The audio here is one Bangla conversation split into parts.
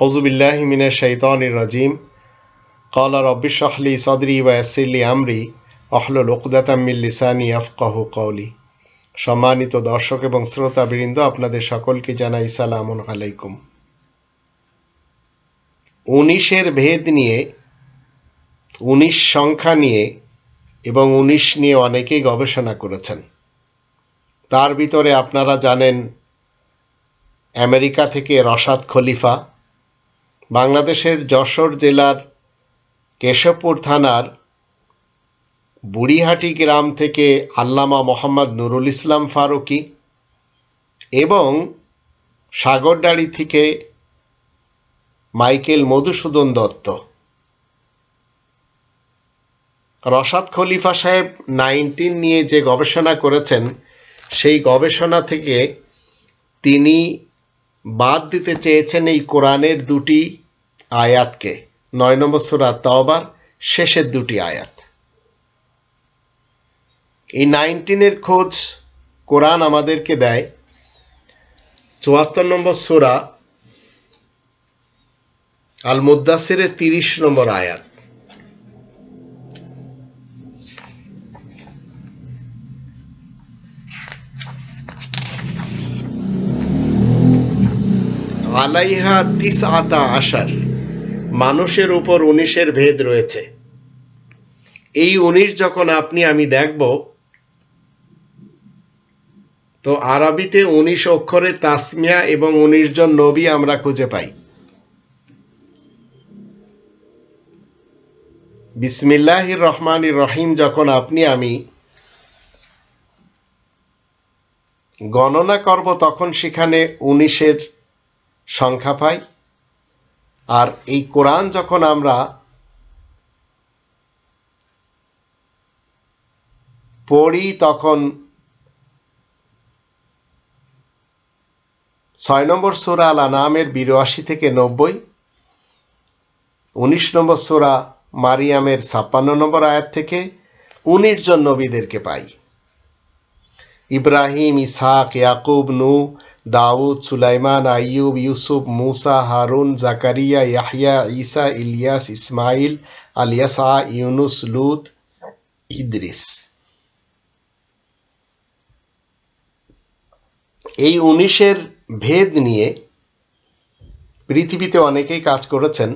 অজুবিল্লাহ মিনা শৈতানির রাজিম قال رب اشرح لي صدري ويسر لي আমরি অহলুল উকদাতাম মিন লিসানি ইয়াফকাহু কওলি সম্মানিত দর্শক এবং শ্রোতাবৃন্দ আপনাদের সকলকে জানাই সালামুন আলাইকুম উনিশের ভেদ নিয়ে উনিশ সংখ্যা নিয়ে এবং উনিশ নিয়ে অনেকেই গবেষণা করেছেন তার ভিতরে আপনারা জানেন আমেরিকা থেকে রশাদ খলিফা বাংলাদেশের যশোর জেলার কেশবপুর থানার বুড়িহাটি গ্রাম থেকে আল্লামা মোহাম্মদ নুরুল ইসলাম ফারুকি এবং সাগরডাড়ি থেকে মাইকেল মধুসূদন দত্ত। রশাদ খলিফা সাহেব নাইনটিন নিয়ে যে গবেষণা করেছেন, সেই গবেষণা থেকে তিনি বাদ দিতে চেয়েছেন এই কোরআনের দুটি আয়াতকে। নয় নম্বর সুরা তওবার, শেষের দুটি আয়াত। এই নাইনটিনের খোঁজ কোরআন আমাদেরকে দেয়। চুয়াত্তর নম্বর সুরা আল মুদাসিরের তিরিশ নম্বর আয়াত। আলাইহা তিস আতা আশার। মানুষের উপর উনিশের ভেদ রয়েছে। এই উনিশ যখন আপনি, আমি দেখব, তো আরবিতে উনিশ অক্ষরে তাসমিয়া এবং উনিশ জন নবী আমরা খুঁজে পাই। বিসমিল্লাহির রহমান রহিম যখন আপনি, আমি গণনা করব, তখন সেখানে উনিশের সংখ্যা পাই। আর এই কোরআন যখন আমরা পড়ি, তখন ছয় নম্বর সোরা আল আনামের বিরাশি থেকে নব্বই, উনিশ নম্বর সোরা মারিয়ামের ছাপ্পান্ন নম্বর আয়াত থেকে উনিশ জন নবীদেরকে পাই। ইব্রাহিম ইসাক ইয়াকুব নু দাউদ, সুলাইমান, আইয়ুব, ইউসুফ, মুসা, হারুন, জাকারিয়া ইয়াহিয়া ঈসা, ইলিয়াস ইসমাইল আলিয়াসা ইউনুস, লুত, ইদ্রিস। এই উনিশের ভেদ নিয়ে পৃথিবীতে অনেকেই কাজ করেছেন,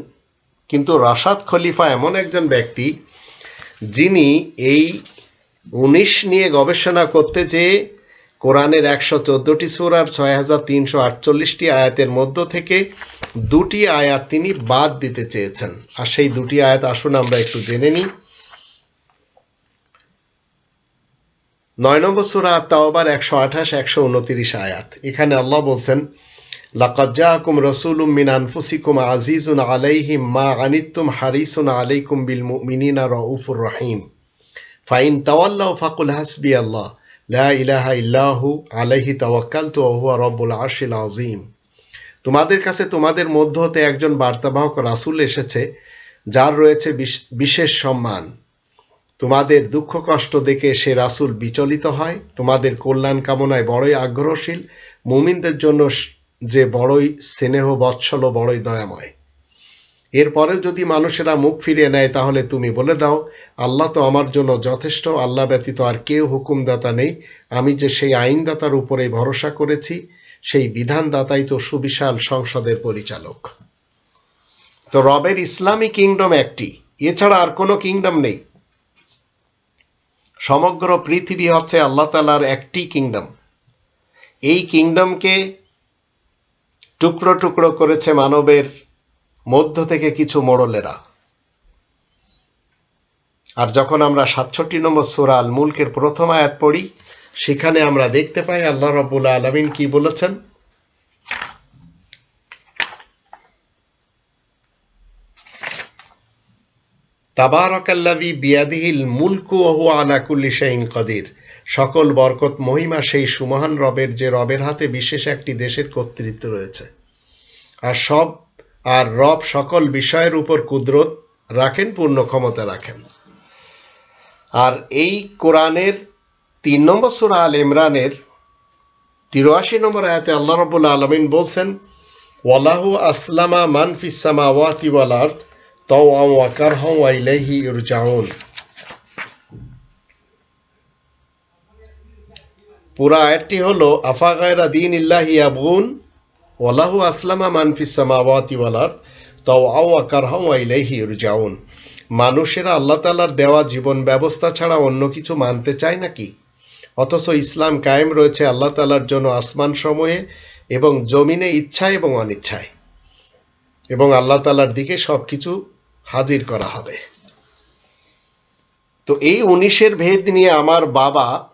কিন্তু রাশাদ খলিফা এমন একজন ব্যক্তি যিনি এই উনিশ নিয়ে গবেষণা করতে যেয়ে কোরআনের একশো চোদ্দোটি সুরার ছয় হাজার তিনশো আটচল্লিশটি আয়াতের মধ্য থেকে দুটি আয়াত তিনি বাদ দিতে চেয়েছেন। আর সেই দুটি আয়াত আসুন আমরা একটু জেনে নিই। নয় নম্বর সুরা তাওবার একশো আঠাশ, একশো উনতিরিশ আয়াত। এখানে আল্লাহ বলছেন, লাকাদ জাআকুম রাসূলুম মিন আনফুসিকুম আজিজুন আলাইহিম মা আনিত্তুম হারিসুন আলাইকুম বিল মুমিনিনা রাউফুর রহিম। ফাইন তাওয়াল্লাউ ফাকুল হাসবি আল্লাহ। লা ইলাহা ইল্লাহু আলাইহি তাওয়াক্কালতু ওয়া রব্বুল আরশিল আযীম। তোমাদের কাছে তোমাদের মধ্য হতে একজন বার্তাবাহক রাসূল এসেছে, যার রয়েছে বিশেষ সম্মান। তোমাদের দুঃখ কষ্ট দেখে সে রাসুল বিচলিত হয়, তোমাদের কল্যাণ কামনায় বড়ই আগ্রহশীল, মুমিনদের জন্য যে বড়ই স্নেহ, বৎসল, বড়ই দয়াময়। এরপরে যদি মানুষেরা মুখ ফিরিয়ে নেয়, তাহলে তুমি বলে দাও, আল্লাহ তো আমার জন্য যথেষ্ট, আল্লাহ ব্যতীত আর কেউ হুকুমদাতা নেই। আমি যে সেই আইনদাতার উপরে ভরসা করেছি, সেই বিধানদাতাই তো সুবিশাল সংসদের পরিচালক। তো রবের ইসলামী কিংডম একটি, এছাড়া আর কোনো কিংডম নেই। সমগ্র পৃথিবী হচ্ছে আল্লাহ তালার একটি কিংডম। এই কিংডমকে টুকরো টুকরো করেছে মানবের মধ্য থেকে কিছু মোড়লেরা। আর যখন আমরা সাতষট্টি নম্বর সুরা আল মুলকের প্রথম আয়াত পড়ি, সেখানে আমরা দেখতে পাই আল্লাহ রব্বুল আলমিন কি বলেছেন? তাবারকাল্লাযী বিয়াদিহিল মুলকু ওয়া হুয়া আলা কুল্লি শাইইন কাদির। সকল বরকত, মহিমা সেই সুমহান রবের যে রবের হাতে বিশেষ একটি দেশের কর্তৃত্ব রয়েছে। আর সব আর রব সকল বিষয়ের উপর কুদরত রাখেন, পূর্ণ ক্ষমতা রাখেন। আর এই কোরআনের তিন নম্বর সুরা আল ইমরানের তিরাশি নম্বর আয়াতে আল্লাহ রবুল্লা আলমিন বলছেন, ওয়ালাহু আসলামা মান ফিসামা ওয়াতি ওয়াল আর্থ ওয়াকার ওয়াইলাইহি ইরজাউন। পুরা আয়াতটি হলো, আফা গায়রা দিন ইল্লাহি আবগুন ওয়ালাহু আসলামা মান ফিসামা ওয়াতি ওয়াল আর্থ তাও ওয়াকার হম ওয়াইলাইহি ইরজাউন। মানুষেরা আল্লাহ তালার দেওয়া জীবন ব্যবস্থা ছাড়া অন্য কিছু মানতে চায় নাকি? অথচ ইসলাম কায়েম রয়েছে আল্লাহ তালার জন্য আসমান সময়ে এবং জমিনে ইচ্ছায় এবং অনিচ্ছায়। এবং আল্লাহ তালার দিকে সব কিছু হাজির করা হবে। তো এই উনিশের ভেদ নিয়ে আমার বাবা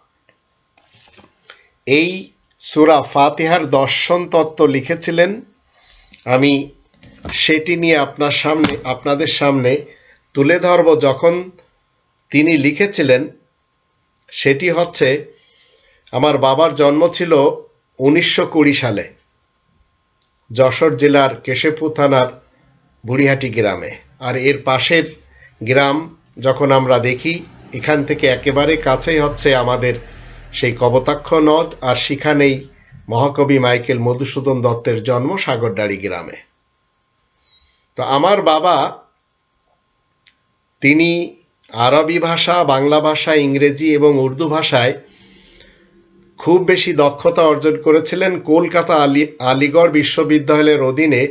এই সুরা ফাতিহার দর্শন তত্ত্ব লিখেছিলেন। আমি সেটি নিয়ে আপনার সামনে, আপনাদের সামনে তুলে ধরব যখন তিনি লিখেছিলেন। সেটি হচ্ছে, আমার বাবার জন্ম ছিল উনিশশো কুড়ি সালে, যশোর জেলার কেশবপুর থানার বুড়িহাটি গ্রামে। আর এর পাশের গ্রাম যখন আমরা দেখি, এখান থেকে একেবারে কাছেই হচ্ছে আমাদের সেই কবতাক্ষ নদ আর সেখানেই মহাকবি মাইকেল মধুসূদন দত্তের জন্ম সাগরডাড়ি গ্রামে। তো আমার বাবা, তিনি আরবি ভাষা, বাংলা ভাষা, ইংরেজি এবং উর্দু ভাষায় খুব বেশি দক্ষতা অর্জন করেছিলেন কলকাতা আলি, আলিগড় বিশ্ববিদ্যালয়ের অধীনে।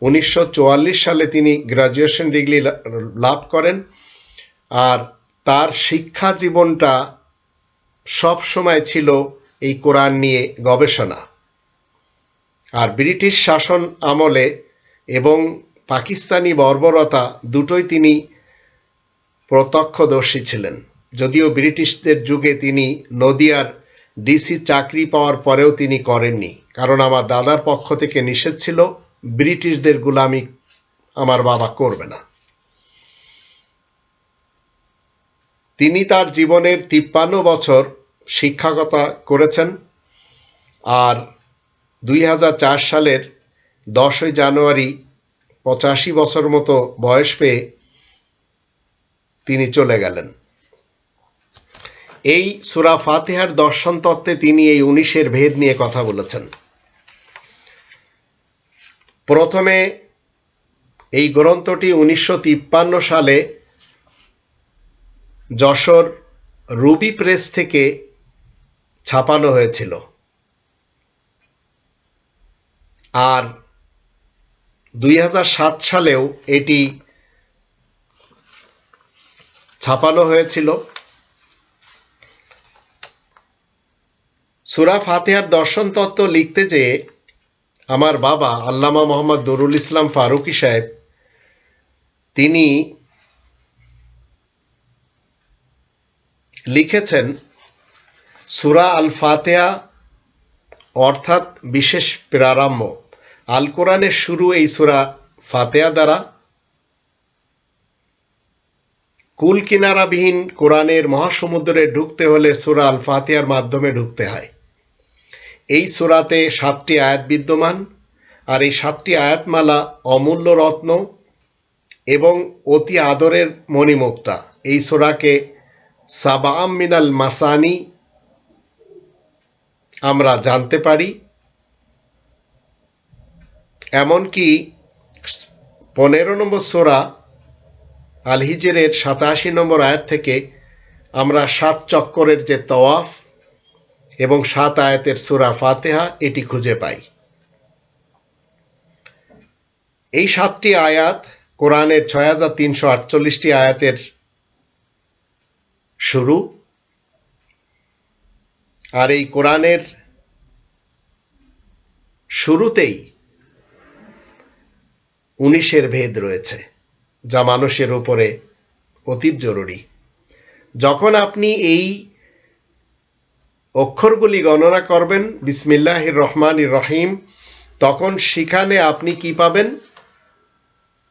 উনিশশো চুয়াল্লিশ সালে তিনি গ্রাজুয়েশন ডিগ্রি লাভ করেন। আর তার শিক্ষা জীবনটা সব সময় ছিল এই কোরআন নিয়ে গবেষণা। আর ব্রিটিশ শাসন আমলে এবং পাকিস্তানি বর্বরতা দুটোই তিনি প্রত্যক্ষদর্শী ছিলেন। যদিও ব্রিটিশদের যুগে তিনি নদিয়ার ডিসি চাকরি পাওয়ার পরেও তিনি করেননি। কারণ আমার দাদার পক্ষ থেকে নিষেধ ছিল, ব্রিটিশদের গুলামি আমার বাবা করবে না। তিনি তার জীবনের তিপ্পান্ন বছর শিক্ষকতা করেছেন আর দুই হাজার চার সালের দশই জানুয়ারি পঁচাশি বছর মতো বয়স পেয়ে তিনি চলে গেলেন। এই সুরা ফাতিহার দর্শন তত্ত্বে তিনি এই উনিশের ভেদ নিয়ে কথা বলেছেন। প্রথমে এই গ্রন্থটি উনিশশো তিপ্পান্ন সালে যশোর রুবি প্রেস থেকে ছাপানো হয়েছিল। আর দুই হাজার সাত সালেও এটি ছাপানো হয়েছিল। সুরা ফাতেহার দর্শন তত্ত্ব লিখতে যেয়ে আমার বাবা আল্লামা মোহাম্মদ দরুল ইসলাম ফারুকি সাহেব, তিনি লিখেছেন সুরা আল ফাতেহা অর্থাৎ বিশেষ প্রারম্ভ। আল কোরআনের শুরু এই সুরা ফাতেহা দ্বারা। কুল কিনারাবিহীন কোরআনের মহাসমুদ্রে ঢুকতে হলে সুরা আল ফাতিহার মাধ্যমে ঢুকতে হয়। এই সুরাতে সাতটি আয়াত বিদ্যমান, আর এই সাতটি আয়াতমালা অমূল্য রত্ন এবং অতি আদরের মণিমুক্তা। এই সুরাকে সাবাম মিনাল মাসানি, আমরা জানতে পারি। এমনকি পনেরো নম্বর সোরা আল হিজরের সাতাশি নম্বর আয়াত থেকে আমরা সাত চক্করের যে তওয়াফ এবং সাত আয়াতের সুরা ফাতেহা এটি খুঁজে পাই। এই সাতটি আয়াত কোরআনের ছয় হাজার তিনশো আটচল্লিশটি আয়াতের শুরু। আর এই কোরআনের শুরুতেই উনিশের ভেদ রয়েছে, যা মানুষের উপরে অতীব জরুরি। যখন আপনি এই অক্ষরগুলি গণনা করবেন বিসমিল্লাহ রহমান রহিম, তখন সেখানে আপনি কি পাবেন?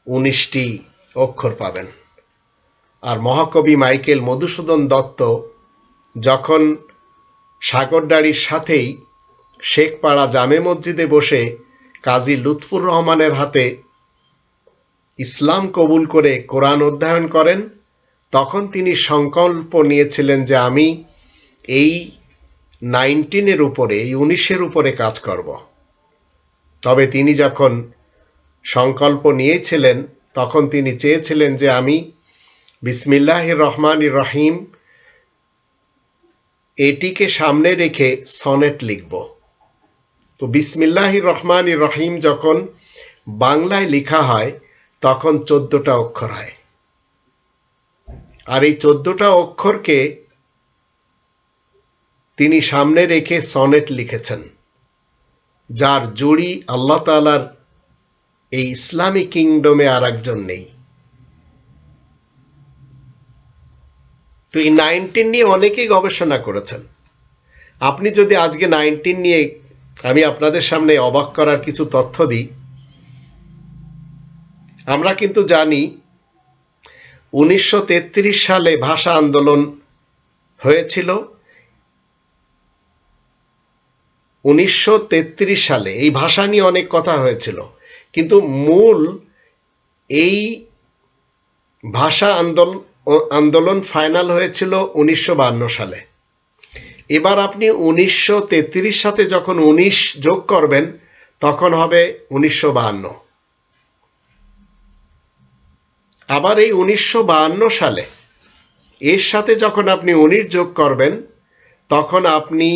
উনিশটি অক্ষর পাবেন। আর মহাকবি মাইকেল মধুসূদন দত্ত যখন সাগরডাড়ির সাথেই শেখপাড়া জামে মসজিদে বসে কাজী লুৎফুর রহমানের হাতে ইসলাম কবুল করে কোরআন অধ্যয়ন করেন, তখন তিনি সংকল্প নিয়েছিলেন যে আমি এই নাইনটিনের উপরে, এই উনিশের উপরে কাজ করব। তবে তিনি যখন সংকল্প নিয়েছিলেন, তখন তিনি চেয়েছিলেন যে আমি বিসমিল্লাহ রহমান রহিম, এটিকে সামনে রেখে সনেট লিখব। তো বিসমিল্লাহ রহমান রহিম যখন বাংলায় লেখা হয়, তখন চোদ্দটা অক্ষর হয়। আর এই চোদ্দটা অক্ষরকে তিনি সামনে রেখে সনেট লিখেছেন, যার জুড়ি আল্লাহ তালার এই ইসলামী কিংডমে আর একজন নেই। তো এই নাইনটিন নিয়ে অনেকেই গবেষণা করেছেন। আপনি যদি আজকে নাইনটিন নিয়ে আমি আপনাদের সামনে অবাক করার কিছু তথ্য দিই, আমরা কিন্তু জানি উনিশশো সালে ভাষা আন্দোলন হয়েছিল। উনিশশো তেত্রিশ সালে এই ভাষা নিয়ে অনেক কথা হয়েছিল। কিন্তু মূল এই ভাষা আন্দোলন আন্দোলন ফাইনাল হয়েছিল উনিশশো সালে। এবার আপনি উনিশশো তেত্রিশ সাথে যখন উনিশ যোগ করবেন, তখন হবে উনিশশো আবার এই উনিশশো সালে, এর সাথে যখন আপনি উনিশ যোগ করবেন, তখন আপনি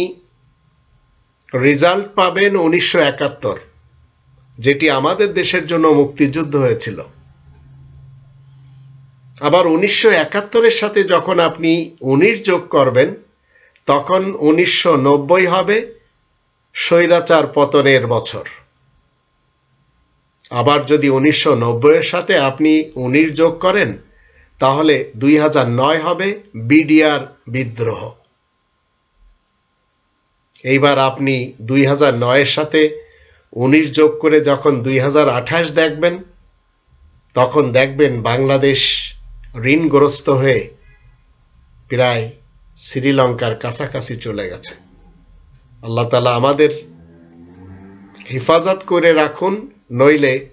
রেজাল্ট পাবেন উনিশশো একাত্তর, যেটি আমাদের দেশের জন্য মুক্তিযুদ্ধ হয়েছিল। আবার উনিশশো একাত্তরের সাথে যখন আপনি উনিশ যোগ করবেন, তখন উনিশশো নব্বই হবে স্বৈরাচার পতনের বছর। আবার যদি উনিশশো নব্বইয়ের সাথে আপনি উনিশ যোগ করেন, তাহলে দুই হাজার নয় হবে বিডিআর বিদ্রোহ। এইবার আপনি দুই হাজার নয়ের সাথে উনিশ যোগ করে যখন দুই হাজার আঠাশ দেখবেন, তখন দেখবেন বাংলাদেশ ঋণগ্রস্ত হয়ে প্রায় শ্রীলঙ্কার কাছাকাছি চলে গেছে। আল্লাহ তালা আমাদের হেফাজত করে রাখুন, নইলে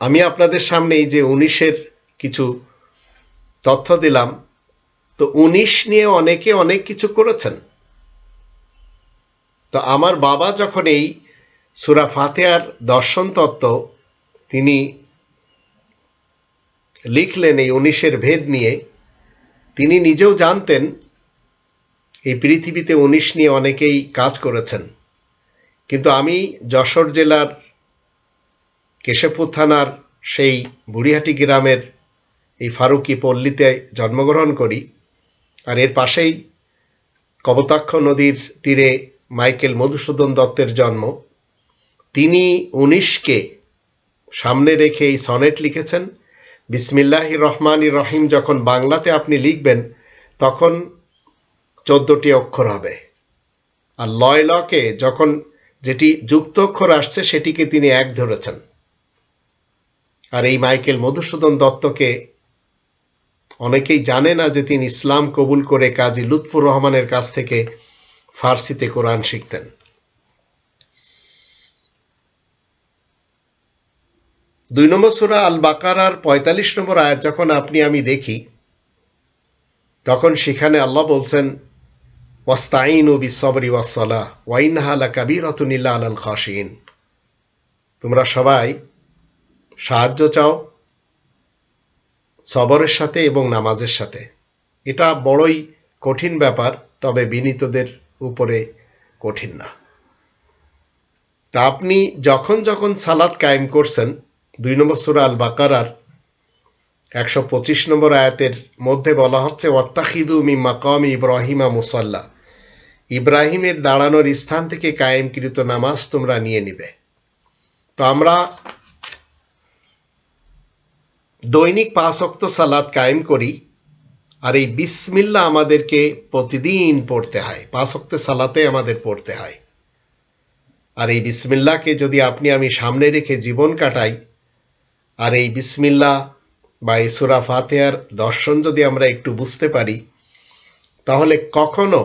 আমি আপনাদের সামনে এই যে উনিশের কিছু তথ্য দিলাম, তো উনিশ নিয়ে অনেকে অনেক কিছু করেছেন। তো আমার বাবা যখন এই সুরা ফাতেহার দর্শন তত্ত্ব, তিনি লিখলেন এই উনিশের ভেদ নিয়ে। তিনি নিজেও জানতেন, এই পৃথিবীতে উনিশ নিয়ে অনেকেই কাজ করেছেন। কিন্তু আমি যশোর জেলার কেশবপুর থানার সেই বুড়িহাটি গ্রামের এই ফারুকি পল্লীতে জন্মগ্রহণ করি আর এর পাশেই কবতাক্ষ নদীর তীরে মাইকেল মধুসূদন দত্তের জন্ম। তিনি উনিশকে সামনে রেখে এই সনেট লিখেছেন। বিসমিল্লাহ রহমান রহিম যখন বাংলাতে আপনি লিখবেন, তখন চোদ্দটি অক্ষর হবে। আর লয় লকে যখন যেটি যুক্ত অক্ষর আসছে, সেটিকে তিনি এক ধরেছেন। আর এই মাইকেল মধুসূদন দত্তকে অনেকেই জানে না যে তিনি ইসলাম কবুল করে কাজী লুৎফুর রহমানের কাছ থেকে ফার্সিতে কোরআন শিখতেন। দুই নম্বর সুরা আল বাকারার পঁয়তাল্লিশ নম্বর আয়াত যখন আপনি, আমি দেখি, তখন সেখানে আল্লাহ বলছেন ওয়াস্তাইন ও বিসবরি ওয়াসলা ওয়াইনহালা কাবির অতুনিল্লা আলাল খাসিন তোমরা সবাই সাহায্য চাও সবরের সাথে এবং নামাজের সাথে। এটা বড়ই কঠিন ব্যাপার, তবে বিনীতদের উপরে কঠিন না। তা আপনি যখন যখন সালাদ কায়েম করছেন দুই নম্বর সুরা আল বাকারার একশো পঁচিশ নম্বর আয়াতের মধ্যে বলা হচ্ছে ওয়াত্তাখিদু মি মাকাম ইব্রাহিমা মুসাল্লা। ইব্রাহিমের দাঁড়ানোর স্থান থেকে কায়েমকৃত নামাজ তোমরা নিয়ে নিবে। তো আমরা দৈনিক পাঁচ অক্ত সালাদ কায়েম করি আর এই বিসমিল্লা আমাদেরকে প্রতিদিন পড়তে হয়, পাঁচ সালাতে আমাদের পড়তে হয়। আর এই বিসমিল্লাকে যদি আপনি আমি সামনে রেখে জীবন কাটাই আর এই বিসমিল্লা বা এই সুরা ফাতেহার দর্শন যদি আমরা একটু বুঝতে পারি, তাহলে কখনো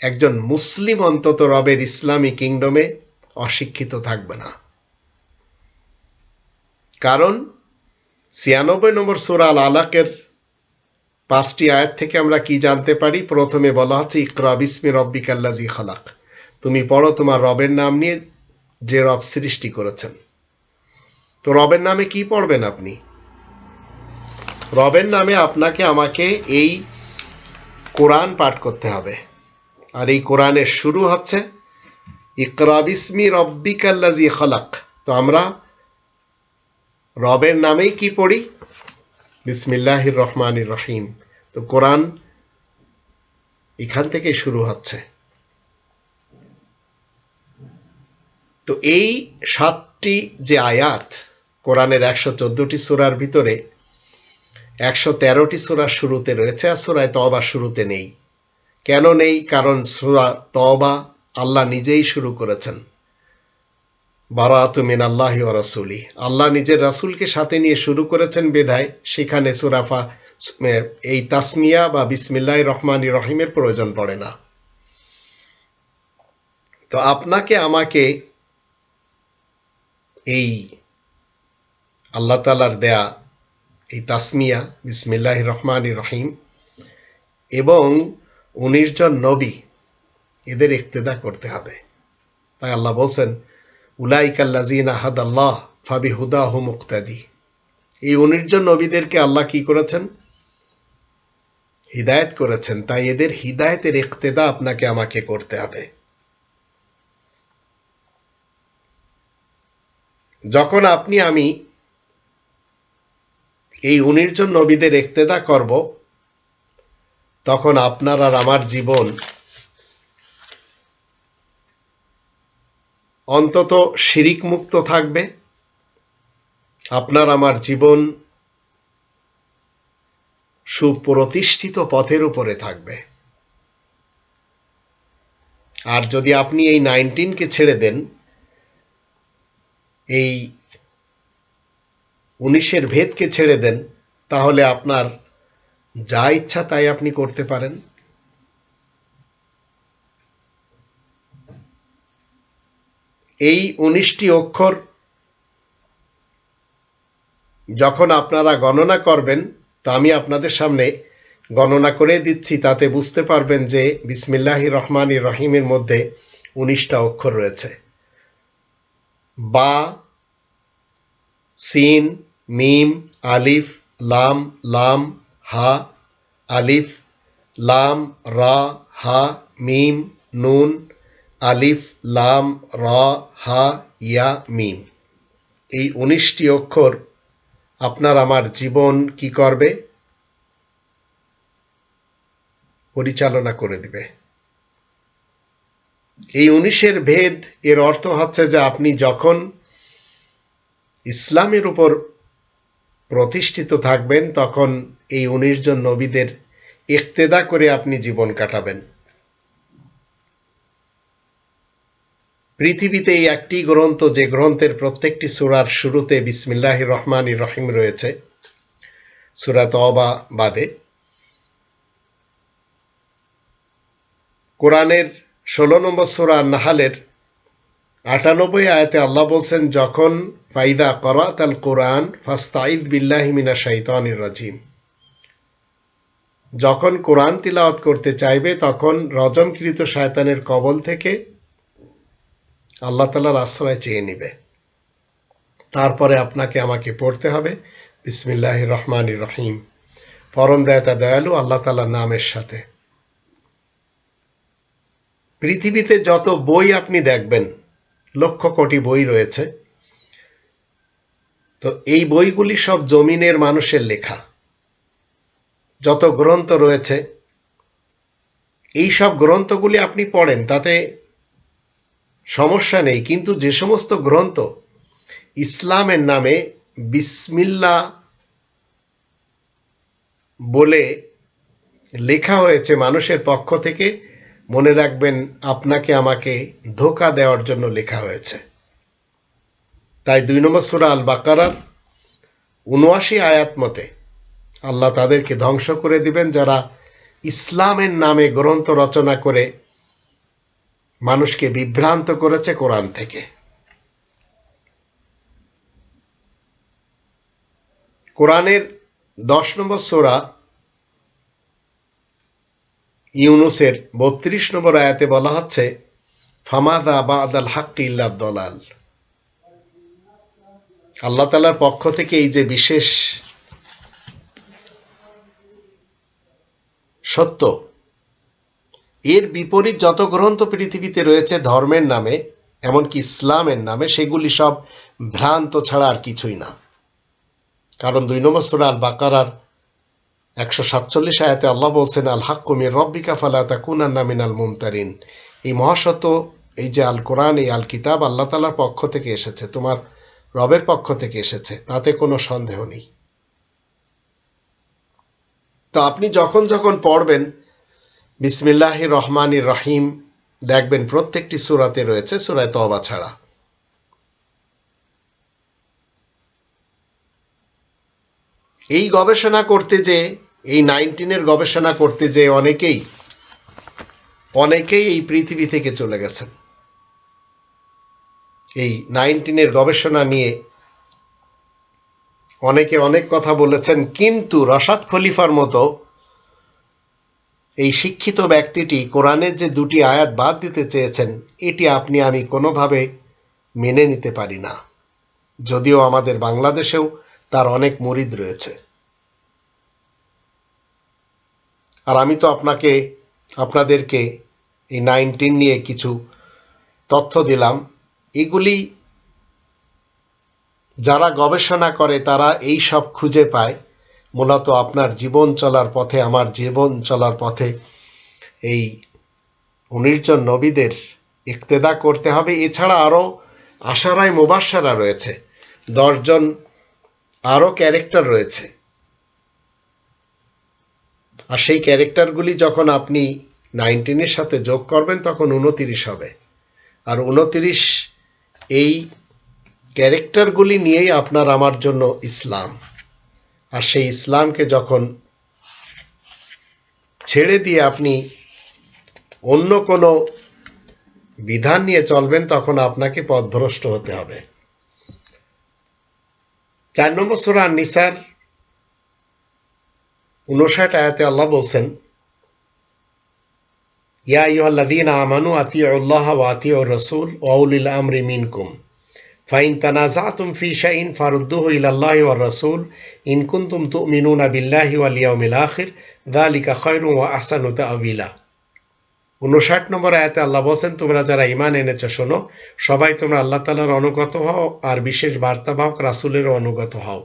একজন মুসলিম অন্তত রবের ইসলামী কিংডমে অশিক্ষিত থাকবে না। কারণ ছিয়ানব্বই নম্বর সুরা আল আলাকের পাঁচটি আয়াত থেকে আমরা কি জানতে পারি? প্রথমে বলা হচ্ছে, ইকরা বিসমি রব্বিক আল্লাজি খালাক। তুমি পড়ো তোমার রবের নাম নিয়ে যে রব সৃষ্টি করেছেন। তো রবের নামে কি পড়বেন আপনি? রবের নামে আপনাকে, আমাকে এই কোরআন পাঠ করতে হবে। আর এই কোরআনের শুরু হচ্ছে ইকরাবিসমি রব্বিকাল্লাজি খলাক। তো আমরা রবের নামেই কি পড়ি? বিসমিল্লাহির রহমানির রহিম। তো কোরআন এখান থেকে শুরু হচ্ছে। তো এই সাতটি যে আয়াত কোরআনের একশো চোদ্দটি সুরার ভিতরে একশো তেরোটি সুরার শুরুতে রয়েছে আর সুরায় তবা শুরুতে নেই। কেন নেই? কারণ সুরা তবা আল্লাহ নিজেই শুরু করেছেন। বারাতু মিন আল্লাহি ও রাসুলি। আল্লাহ নিজের রাসুলকে সাথে নিয়ে শুরু করেছেন বেধায় সেখানে সুরাফা এই তাসমিয়া বা বিসমিল্লাহ রহমান রহিমের প্রয়োজন পড়ে না। তো আপনাকে আমাকে এই আল্লাহ তালার দেয়া এই তাসমিয়া বিসমিল্লাহ রহমান রহিম, এবং উনিশ জন নবী এদের ইক্তেদা করতে হবে। তাই আল্লাহ বলছেন উলাইকাল্লাজিন আহাদ আল্লাহ ফাবি হুদাহ মুক্তাদি। এই উনিশ জন নবীদেরকে আল্লাহ কি করেছেন? হিদায়ত করেছেন। তাই এদের হিদায়তের ইক্তেদা আপনাকে আমাকে করতে হবে। যখন আপনি আমি এই উনিশ জন নবীদের ইক্তেদা করব, তখন আপনার আর আমার জীবন অন্তত শিরিক মুক্ত থাকবে। আপনার আমার জীবন সুপ্রতিষ্ঠিত পথের উপরে থাকবে। আর যদি আপনি এই নাইনটিনকে ছেড়ে দেন, এই উনিশের ভেদকে ছেড়ে দেন, তাহলে আপনার যা ইচ্ছা তাই আপনি করতে পারেন। এই উনিশটি অক্ষর যখন আপনারা গণনা করবেন, তো আমি আপনাদের সামনে গণনা করে দিচ্ছি, তাতে বুঝতে পারবেন যে বিসমিল্লাহি রহমান রহিমের মধ্যে উনিশটা অক্ষর রয়েছে। বা, সিন মিম, আলিফ, লাম লাম, হা, আলিফ, লাম, রা, হা, মিম, নুন, আলিফ, লাম, র, হা, ইয়া, মিম। এই উনিশটি অক্ষর আপনার আমার জীবন কি করবে? পরিচালনা করে দিবে। এই উনিশের ভেদ, এর অর্থ হচ্ছে যে আপনি যখন ইসলামের উপর প্রতিষ্ঠিত থাকবেন, তখন এই উনিশ জন নবীদের ইক্তেদা করে আপনি জীবন কাটাবেন। পৃথিবীতে এই একটি গ্রন্থ, যে গ্রন্থের প্রত্যেকটি সুরার শুরুতে বিসমিল্লাহ রহমান রহিম রয়েছে, সুরা তবা বাদে। কোরআনের ষোলো নম্বর সুরা নাহালের আটানব্বই আয়াতে আল্লাহ বলছেন, যখন ফাইদা করাত আল কোরআন ফাস্তাইদ বিল্লাহ মিনা শাইতানির রাজিম। যখন কোরআন তিলাওয়াত করতে চাইবে, তখন রজমকৃত শায়তানের কবল থেকে আল্লাহ তালার আশ্রয় চেয়ে নিবে। তারপরে আপনাকে আমাকে পড়তে হবে বিসমিল্লাহ রহমান রহিম। পরম দয়াতা দয়ালু আল্লাহ তালার নামের সাথে। পৃথিবীতে যত বই আপনি দেখবেন লক্ষ কোটি বই রয়েছে। তো এই বইগুলি সব জমিনের মানুষের লেখা। যত গ্রন্থ রয়েছে, এই সব গ্রন্থগুলি আপনি পড়েন, তাতে সমস্যা নেই। কিন্তু যে সমস্ত গ্রন্থ ইসলামের নামে বিসমিল্লা বলে লেখা হয়েছে মানুষের পক্ষ থেকে মনে রাখবেন, আপনাকে আমাকে ধোকা দেওয়ার জন্য লেখা হয়েছে। তাই দুই নম্বর সুরা আল বাকারার উনআশি আয়াত মতে আল্লাহ তাদেরকে ধ্বংস করে দিবেন যারা ইসলামের নামে গ্রন্থ রচনা করে মানুষকে বিভ্রান্ত করেছে কোরআন থেকে। কোরআনের দশ নম্বর সোরা ইউনুসের বত্রিশ নম্বর আয়াতে বলা হচ্ছে ফামাদা বা আদাল হাক্কি ইল্লা দলাল আল্লাহ তালার পক্ষ থেকে এই যে বিশেষ সত্য, এর বিপরীত যত গ্রন্থ পৃথিবীতে রয়েছে ধর্মের নামে, এমনকি ইসলামের নামে, সেগুলি সব ভ্রান্ত ছাড়া আর কিছুই না। কারণ দুই নম্বর সুরা আল বাকারার একশো সাতচল্লিশ আয়াতে আল্লাহ বলছেন, আল হাক্কুমির রব্বিকা ফালা তাকুনান্না মিনাল মুমতারিন। এই মহাসত্য এই যে আল কোরআন, এই আল কিতাব আল্লাহ তালার পক্ষ থেকে এসেছে, তোমার রবের পক্ষ থেকে এসেছে, তাতে কোনো সন্দেহ নেই। তো আপনি যখন যখন পড়বেন বিসমিল্লাহ রহমান রহিম, দেখবেন প্রত্যেকটি সুরাতে রয়েছে সুরায় তবা ছাড়া। এই গবেষণা করতে যে এই নাইনটিনের গবেষণা করতে যে অনেকেই অনেকেই এই পৃথিবী থেকে চলে গেছেন। এই নাইনটিনের গবেষণা নিয়ে অনেকে অনেক কথা বলেছেন, কিন্তু রসাদ খলিফার মতো এই শিক্ষিত ব্যক্তিটি কোরআনের যে দুটি আয়াত বাদ দিতে চেয়েছেন, এটি আপনি, আমি কোনোভাবে মেনে নিতে পারি না। যদিও আমাদের বাংলাদেশেও তার অনেক মরিদ রয়েছে। আর আমি তো আপনাকে, আপনাদেরকে এই নাইনটিন নিয়ে কিছু তথ্য দিলাম। এগুলি যারা গবেষণা করে তারা এই সব খুঁজে পায়। মূলত আপনার জীবন চলার পথে, আমার জীবন চলার পথে এই উনিশ জন নবীদের ইক্তেদা করতে হবে। এছাড়া আরও আশারায় মুবাসারা রয়েছে। দশজন আরও ক্যারেক্টার রয়েছে। আর সেই ক্যারেক্টারগুলি যখন আপনি নাইনটিনের সাথে যোগ করবেন, তখন উনতিরিশ হবে। আর উনতিরিশ এই ক্যারেক্টারগুলি নিয়েই আপনার আমার জন্য ইসলাম। আর সেই ইসলামকে যখন ছেড়ে দিয়ে আপনি অন্য কোনো বিধান নিয়ে চলবেন, তখন আপনাকে পথভ্রষ্ট হতে হবে। চার নম্বর সুরা নিসার উনষাট আয়াতে আল্লাহ বলছেন, ইয়া আইয়ুহাল্লাযীনা আমানু আতিউল্লাহ ওয়া আতিউর রাসূল ওয়া উলিল আমরি মিনকুম। ফাইন তানাজাতুম ফি শাইইন ফারুদ্দুহু ইলাল্লাহি ওয়ার রাসূল। ইন কুনতুম তুমিনুনা বিল্লাহি ওয়াল ইয়াউমিল আখির। যালিকা খায়রুন ওয়া আহসানু তা'ওয়িলা। উনষাট নম্বর আয়াতে আল্লাহ বলছেন, তোমরা যারা ইমান এনেছো, শোনো, সবাই তোমরা আল্লাহ তালার অনুগত হও আর বিশেষ বার্তাবাহক রাসুলেরও অনুগত হও।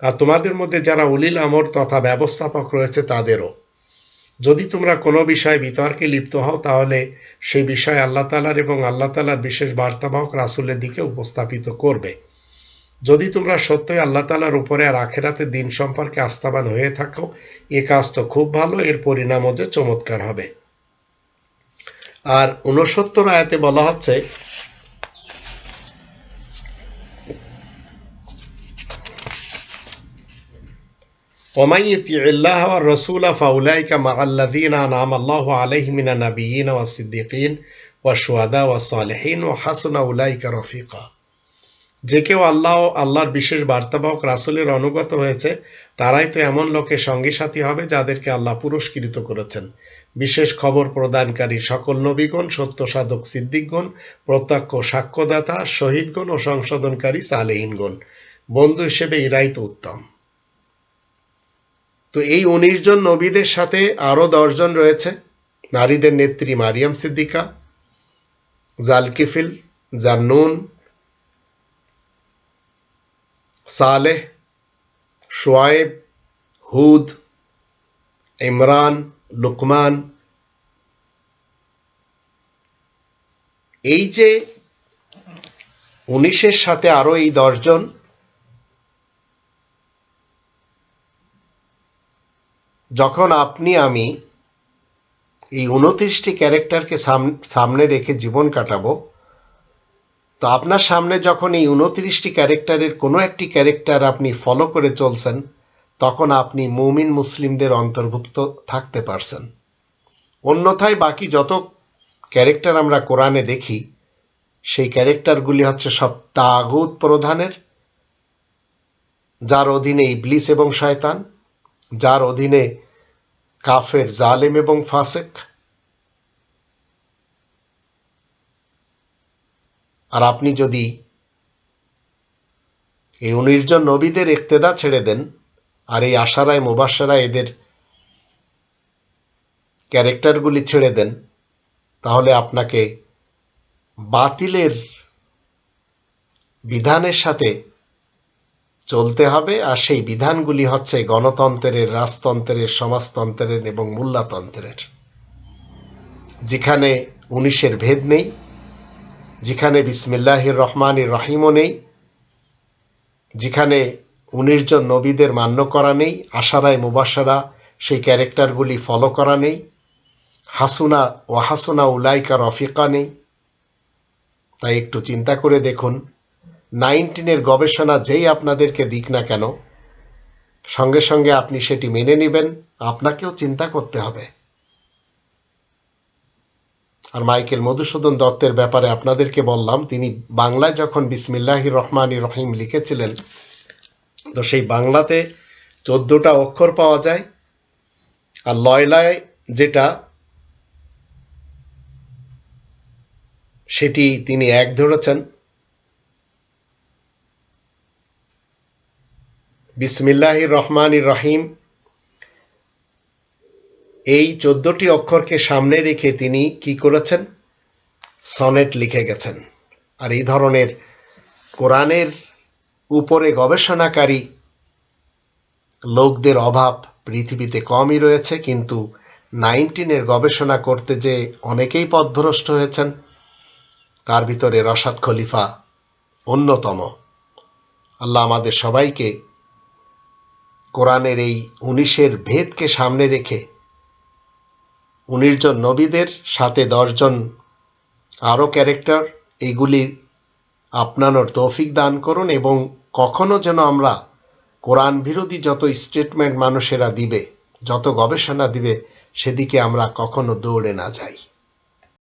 আর তোমাদের মধ্যে যারা উলিল আমর তথা ব্যবস্থাপক রয়েছে তাদেরও। যদি তোমরা কোনো বিষয়ে বিতর্কে লিপ্ত হও, তাহলে সেই বিষয় আল্লাহ তালার এবং আল্লাহ তালার বিশেষ বার্তাবাহক রাসুলের দিকে উপস্থাপিত করবে। যদি তোমরা সত্যই আল্লাহ তালার উপরে আর আখেরাতে দিন সম্পর্কে আস্থাবান হয়ে থাকো, এ কাজ তো খুব ভালো, এর পরিণামও যে চমৎকার হবে। আর উনসত্তর আয়াতে বলা হচ্ছে ومن يطع الله والرسول فأولئك مع الذين أنعم الله عليهم من النبيين والصديقين والشهداء والصالحين وحسن أولئك رفيقا যে কেউ আল্লাহ আল্লাহর বিশেষ বার্তাবাহক রাসুলের অনুগত হয়েছে তারাই তো এমন লোকের সঙ্গী সাথী হবে যাদেরকে আল্লাহ পুরস্কৃত করেছেন বিশেষ খবর প্রদানকারী সকল নবীগণ সত্য সাধক সিদ্দিকগণ প্রত্যক্ষ সাক্ষ্যদাতা শহীদগণ ও সংশোধনকারী সালেহীনগণ বন্ধু হিসেবে এরাই তো উত্তম তো এই উনিশ জন নবীদের সাথে আরও দশজন রয়েছে। নারীদের নেত্রী মারিয়াম সিদ্দিকা, জালকিফিল, জান্নুন, সালেহ শোয়েব হুদ, ইমরান, লুকমান। এই যে উনিশের সাথে আরও এই দশজন যখন আপনি, আমি এই উনত্রিশটি ক্যারেক্টারকে সামনে রেখে জীবন কাটাবো, তো আপনার সামনে যখন এই উনত্রিশটি ক্যারেক্টারের কোনো একটি ক্যারেক্টার আপনি ফলো করে চলছেন, তখন আপনি মুমিন মুসলিমদের অন্তর্ভুক্ত থাকতে পারছেন। অন্যথায় বাকি যত ক্যারেক্টার আমরা কোরআনে দেখি, সেই ক্যারেক্টারগুলি হচ্ছে সব তাগুত প্রধানের, যার অধীনে ইবলিস এবং শয়তান, যার অধীনে কাফের, জালেম এবং ফাসেক। আর আপনি যদি এই উনিশ জন নবীদের ইক্তেদা ছেড়ে দেন আর এই আশারায় মুবাসারা এদের ক্যারেক্টারগুলি ছেড়ে দেন, তাহলে আপনাকে বাতিলের বিধানের সাথে চলতে হবে, আর সেই বিধানগুলি হচ্ছে গণতন্ত্রের, রাজতন্ত্রের, সমাজতন্ত্রের এবং মূল্যতন্ত্রের। যেখানে উনিশের ভেদ নেই, যেখানে বিসমিল্লাহির রহমানির রহিমও নেই, যেখানে উনিশ জন নবীদের মান্য করা নেই, আশারায় মুবাসারা সেই ক্যারেক্টারগুলি ফলো করা নেই, হাসুনা ও হাসুনা উলাইকা রফিকা নেই। তাই একটু চিন্তা করে দেখুন নাইনটিনের গবেষণা যেই আপনাদেরকে দিক না কেন, সঙ্গে সঙ্গে আপনি সেটি মেনে নেবেন, আপনাকেও চিন্তা করতে হবে। আর মাইকেল মধুসূদন দত্তের ব্যাপারে আপনাদেরকে বললাম, তিনি বাংলায় যখন বিসমিল্লাহির রহমান রহিম লিখেছিলেন, তো সেই বাংলাতে চোদ্দটা অক্ষর পাওয়া যায়, আর লয়লায় যেটা, সেটি তিনি এক ধরেছেন। বিসমিল্লাহির রহমান রহিম। এই চোদ্দটি অক্ষরকে সামনে রেখে তিনি কি করেছেন? সনেট লিখে গেছেন। আর এই ধরনের কোরআনের উপরে গবেষণাকারী লোকদের অভাব পৃথিবীতে কমই রয়েছে, কিন্তু নাইনটিনের গবেষণা করতে যে অনেকেই পথভ্রষ্ট হয়েছেন, তার ভিতরে রসাদ খলিফা অন্যতম। আল্লাহ আমাদের সবাইকে কোরআনের এই উনিশের ভেদকে সামনে রেখে উনিশ জন নবীদের, সাথে দশজন আরও ক্যারেক্টার এইগুলি আপনানোর তৌফিক দান করুন এবং কখনো যেন আমরা কোরআন বিরোধী যত স্টেটমেন্ট মানুষেরা দিবে, যত গবেষণা দিবে, সেদিকে আমরা কখনো দৌড়ে না যাই।